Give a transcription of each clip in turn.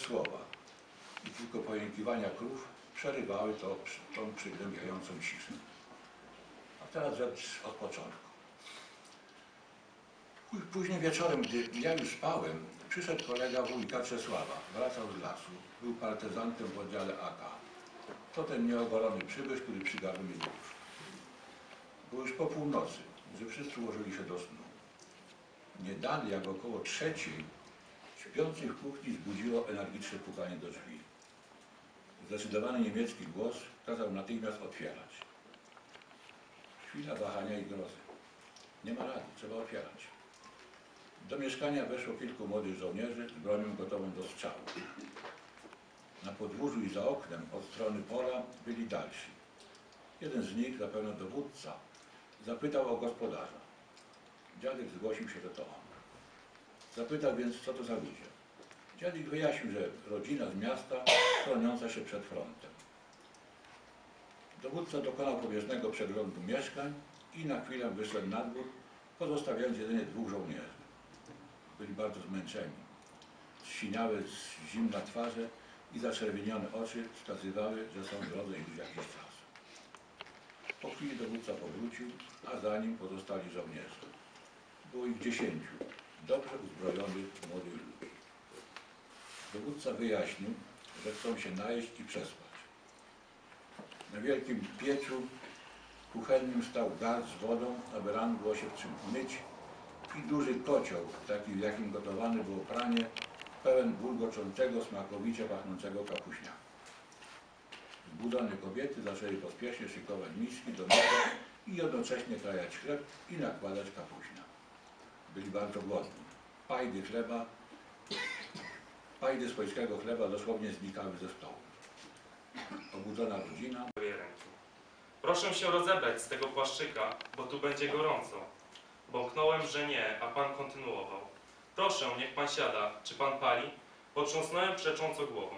słowa i tylko pojękiwania krów przerywały to, tą przygnębiającą ciszę. A teraz rzecz od początku. Pó- Później wieczorem, gdy ja już spałem, przyszedł kolega wujka Czesława. Wracał z lasu. Był partyzantem w oddziale AK. To ten nieogolony przybysz, który przygarnął mnie do łóżka. Było już po północy, gdy wszyscy ułożyli się do snu. Nie dalej jak około trzeciej Śpiących w kuchni zbudziło energiczne pukanie do drzwi. Zdecydowany niemiecki głos kazał natychmiast otwierać. Chwila wahania i grozy. Nie ma rady, trzeba otwierać. Do mieszkania weszło kilku młodych żołnierzy z bronią gotową do strzału. Na podwórzu i za oknem od strony pola byli dalsi. Jeden z nich, zapewne dowódca, zapytał o gospodarza. Dziadek zgłosił się, że to on. Zapytał więc, co to za ludzie. Dziadek wyjaśnił, że rodzina z miasta chroniąca się przed frontem. Dowódca dokonał pobieżnego przeglądu mieszkań i na chwilę wyszedł na dwór, pozostawiając jedynie dwóch żołnierzy. Byli bardzo zmęczeni. Zsiniałe z zimna twarze i zaczerwienione oczy wskazywały, że są w drodze już jakiś czas. Po chwili dowódca powrócił, a za nim pozostali żołnierze. Było ich dziesięciu, dobrze uzbrojonych młodych ludzi. Dowódca wyjaśnił, że chcą się najeść i przespać. Na wielkim pieczu kuchennym stał gar z wodą, aby rano było się w czym myć i duży kocioł, taki w jakim gotowane było pranie, pełen bulgoczącego, smakowicie pachnącego kapuśniaka. Zbudzone kobiety zaczęły pospiesznie szykować miski do mycia i jednocześnie krajać chleb i nakładać kapuśnia. Byli bardzo głodni. Pajdy chleba, pajdy swojskiego chleba dosłownie znikały ze stołu. Obudzona rodzina. Proszę się rozebrać z tego płaszczyka, bo tu będzie gorąco. Bąknąłem, że nie, a pan kontynuował. Proszę, niech pan siada. Czy pan pali? Potrząsnąłem przecząco głową.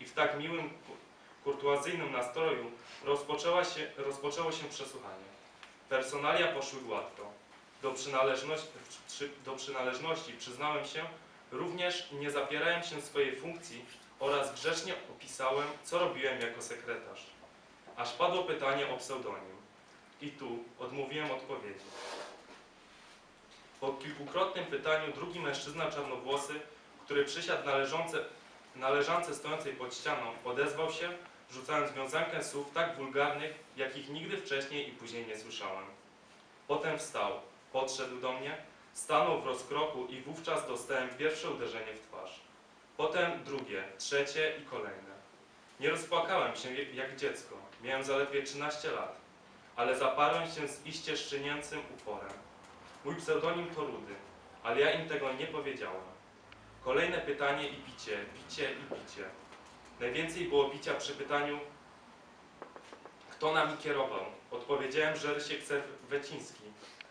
I w tak miłym, ku- kurtuazyjnym nastroju rozpoczęła się, rozpoczęło się przesłuchanie. Personalia poszły gładko. Do przynależności, przy- do przynależności przyznałem się również nie zapierałem się swojej funkcji oraz grzecznie opisałem, co robiłem jako sekretarz. Aż padło pytanie o pseudonim. I tu odmówiłem odpowiedzi. Po kilkukrotnym pytaniu drugi mężczyzna czarnowłosy, który przysiadł na, leżące, na leżance stojącej pod ścianą, odezwał się, rzucając wiązankę słów tak wulgarnych, jakich nigdy wcześniej i później nie słyszałem. Potem wstał, podszedł do mnie, stanął w rozkroku i wówczas dostałem pierwsze uderzenie w twarz. Potem drugie, trzecie i kolejne. Nie rozpłakałem się jak dziecko. Miałem zaledwie 13 lat, ale zaparłem się z iście szczenięcym uporem. Mój pseudonim to Rudy, ale ja im tego nie powiedziałem. Kolejne pytanie i bicie, bicie i bicie. Najwięcej było bicia przy pytaniu, kto nami kierował. Odpowiedziałem, że Rysiek Serweciński,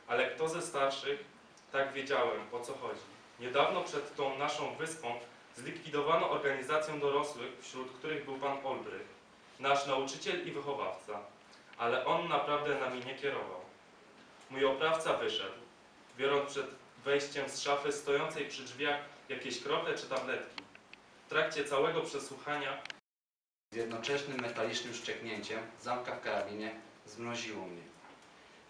ale kto ze starszych, tak wiedziałem, o co chodzi. Niedawno przed tą naszą wyspą Zlikwidowano organizację dorosłych, wśród których był pan Olbrych, nasz nauczyciel i wychowawca, ale on naprawdę nami nie kierował. Mój oprawca wyszedł, biorąc przed wejściem z szafy stojącej przy drzwiach jakieś krople czy tabletki. W trakcie całego przesłuchania Z jednoczesnym metalicznym szczeknięciem zamka w karabinie zmroziło mnie.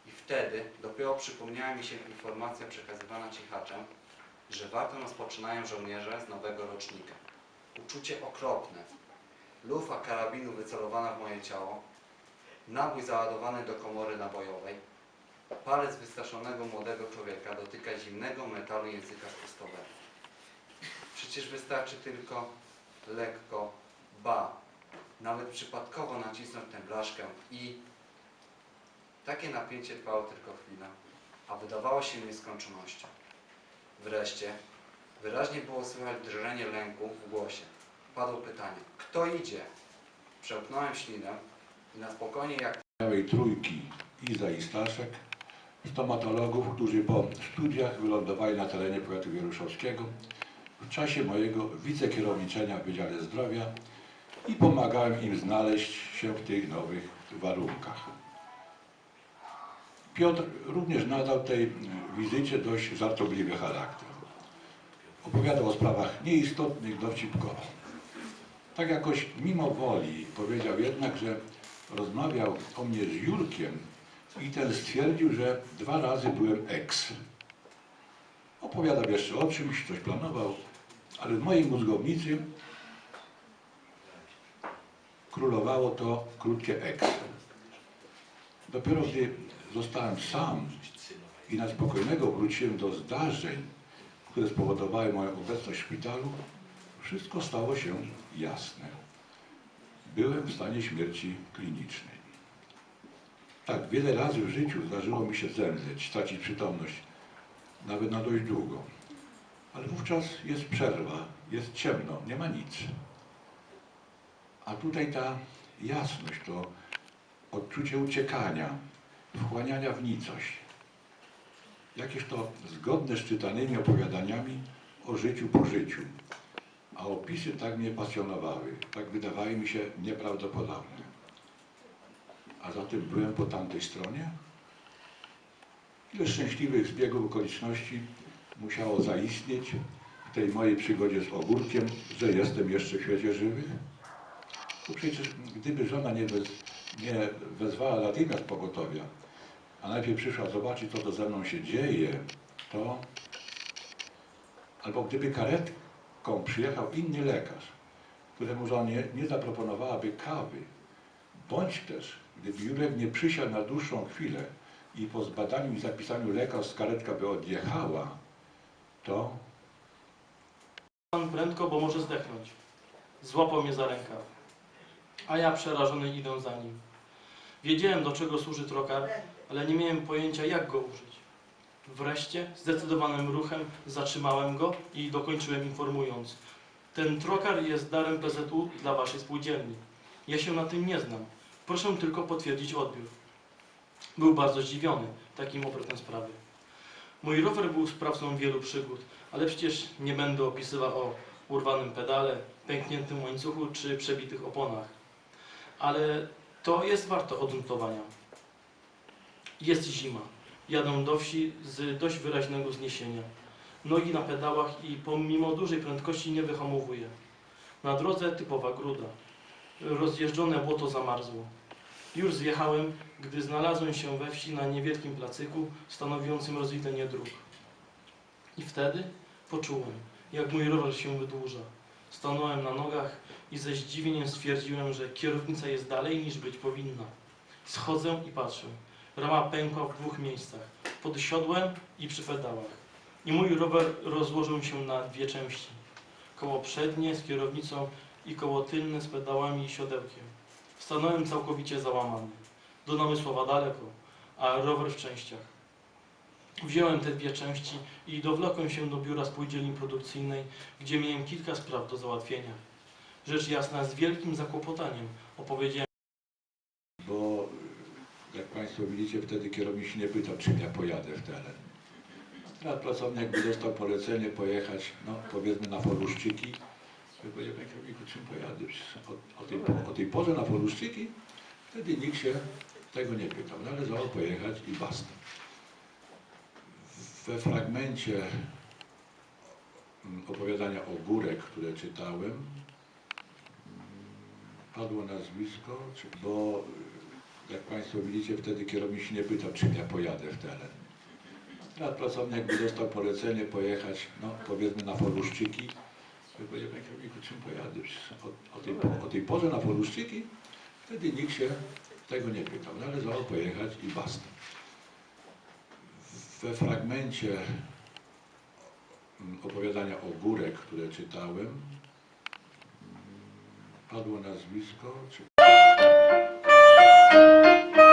I wtedy dopiero przypomniała mi się informacja przekazywana cichaczem, że walkę rozpoczynają żołnierze z nowego rocznika. Uczucie okropne. Lufa karabinu wycelowana w moje ciało, nabój załadowany do komory nabojowej, palec wystraszonego młodego człowieka dotyka zimnego metalu języka spustowego. Przecież wystarczy tylko lekko, ba, nawet przypadkowo nacisnąć tę blaszkę i takie napięcie trwało tylko chwilę, a wydawało się nieskończonością. Wreszcie wyraźnie było słychać drżenie lęku w głosie. Padło pytanie, kto idzie? Przełknąłem ślinę i na spokojnie jak Białej Trójki Iza i Staszek, stomatologów, którzy po studiach wylądowali na terenie powiatu wieruszowskiego w czasie mojego wicekierowniczenia w Wydziale Zdrowia i pomagałem im znaleźć się w tych nowych warunkach. Piotr również nadał tej wizycie dość żartobliwy charakter. Opowiadał o sprawach nieistotnych dowcipkowo. Tak jakoś mimo woli powiedział jednak, że rozmawiał o mnie z Jurkiem i ten stwierdził, że dwa razy byłem ex. Opowiadał jeszcze o czymś, coś planował, ale w mojej mózgownicy królowało to krótkie ex. Dopiero gdy zostałem sam i na spokojnego wróciłem do zdarzeń, które spowodowały moją obecność w szpitalu, wszystko stało się jasne byłem w stanie śmierci klinicznej. Tak, wiele razy w życiu zdarzyło mi się zemdleć, stracić przytomność, nawet na dość długo. Ale wówczas jest przerwa, jest ciemno, nie ma nic. A tutaj ta jasność, to odczucie uciekania, wchłaniania w nicość. Jakieś to zgodne z czytanymi opowiadaniami o życiu po życiu. A opisy tak mnie pasjonowały, tak wydawały mi się nieprawdopodobne. A zatem byłem po tamtej stronie? Ile szczęśliwych zbiegów okoliczności musiało zaistnieć w tej mojej przygodzie z ogórkiem, że jestem jeszcze w świecie żywych? To przecież gdyby żona nie, wez, nie wezwała natychmiast pogotowia, a najpierw przyszła zobaczyć, co to ze mną się dzieje, to... Albo gdyby karetką przyjechał inny lekarz, któremu żonie nie zaproponowałaby kawy, bądź też, gdyby Jurek nie przysiadł na dłuższą chwilę i po zbadaniu i zapisaniu lekarz karetka by odjechała, to Pan prędko, bo może zdechnąć. Złapał mnie za rękaw, a ja przerażony idę za nim. Wiedziałem, do czego służy trokar, ale nie miałem pojęcia, jak go użyć. Wreszcie, zdecydowanym ruchem zatrzymałem go i dokończyłem informując. Ten trokar jest darem PZU dla waszej spółdzielni. Ja się na tym nie znam. Proszę tylko potwierdzić odbiór. Był bardzo zdziwiony takim obrotem sprawy. Mój rower był sprawcą wielu przygód, ale przecież nie będę opisywał o urwanym pedale, pękniętym łańcuchu czy przebitych oponach. Ale to jest warto odnotowania. Jest zima. Jadę do wsi z dość wyraźnego zniesienia. Nogi na pedałach i pomimo dużej prędkości nie wyhamowuję. Na drodze typowa gruda. Rozjeżdżone błoto zamarzło. Już zjechałem, gdy znalazłem się we wsi na niewielkim placyku stanowiącym rozwidlenie dróg. I wtedy poczułem, jak mój rower się wydłuża. Stanąłem na nogach i ze zdziwieniem stwierdziłem, że kierownica jest dalej niż być powinna. Schodzę i patrzę. Rama pękła w dwóch miejscach. Pod siodłem i przy pedałach. I mój rower rozłożył się na dwie części. Koło przednie z kierownicą i koło tylne z pedałami i siodełkiem. Stanąłem całkowicie załamany. Do Namysłowa daleko, a rower w częściach. Wziąłem te dwie części i dowlokłem się do biura spółdzielni produkcyjnej, gdzie miałem kilka spraw do załatwienia. Rzecz jasna, z wielkim zakłopotaniem opowiedziałem Państwo widzicie, wtedy kierownik się nie pytał, czym ja pojadę w teren. Teraz pracownik by dostał polecenie pojechać, no powiedzmy na Poluszczyki. Ja powiedział, panie kierowniku, czym pojadę? O, o, tej, o tej porze na Poluszczyki? Wtedy nikt się tego nie pytał. Należało pojechać i basta. We fragmencie mm, opowiadania Ogórek, które czytałem, mm, padło nazwisko, bo jak Państwo widzicie, wtedy kierownik się nie pytał, czym ja pojadę w teren. Teraz pracownik by dostał polecenie pojechać, no powiedzmy na Poluszczyki. Ja powiedział, panie kierowniku, czym pojadę? O, o, tej, o tej porze na Poluszczyki? Wtedy nikt się tego nie pytał. Należało pojechać i basta. We fragmencie mm, opowiadania Ogórek, które czytałem, mm, padło nazwisko, czy Música